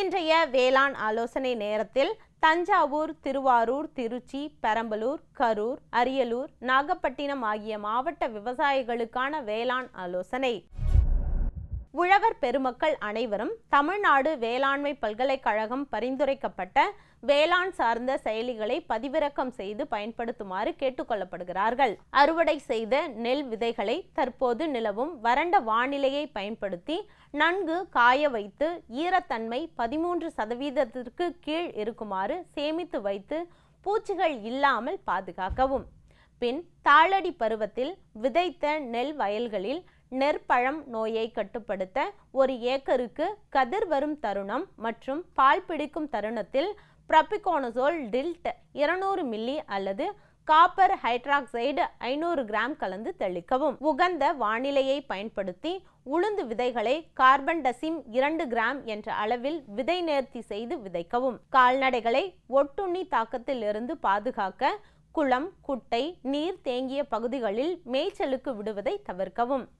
இன்றைய வேளாண் ஆலோசனை நேரத்தில் தஞ்சாவூர் திருவாரூர் திருச்சி பெரம்பலூர் கரூர் அரியலூர் நாகப்பட்டினம் ஆகிய மாவட்ட விவசாயிகளுக்கான வேளாண் ஆலோசனை. உழவர் பெருமக்கள் அனைவரும் தமிழ்நாடு வேளாண்மை பல்கலைக்கழகம் பரிந்துரைக்கப்பட்ட வேளாண் சார்ந்த செயலிகளை பதிவிறக்கம் செய்து பயன்படுத்துமாறு கேட்டுக்கொள்ளப்படுகிறார்கள். அறுவடை செய்த நெல் விதைகளை தற்போது நிலவும் வறண்ட வானிலையை பயன்படுத்தி நன்கு காய வைத்து ஈரத்தன்மை பதிமூன்று சதவீதத்திற்கு கீழ் இருக்குமாறு சேமித்து வைத்து பூச்சிகள் இல்லாமல் பாதுகாக்கவும். பின் தாளடி பருவத்தில் விதைத்த நெல் வயல்களில் நெற்பழம் நோயை கட்டுப்படுத்த ஒரு ஏக்கருக்கு கதிர் வரும் தருணம் மற்றும் பால் பிடிக்கும் தருணத்தில் ப்ரப்பிகோனசோல் டில்ட் இருநூறு மில்லி அல்லது காப்பர் ஹைட்ராக்சைடு ஐநூறு கிராம் கலந்து தெளிக்கவும். உகந்த வானிலையை பயன்படுத்தி உளுந்து விதைகளை கார்பன் டசிம் இரண்டு கிராம் என்ற அளவில் விதை நேர்த்தி செய்து விதைக்கவும். கால்நடைகளை ஒட்டுண்ணி தாக்கத்தில் இருந்து பாதுகாக்க குளம் குட்டை நீர் தேங்கிய பகுதிகளில் மேய்ச்சலுக்கு விடுவதை தவிர்க்கவும்.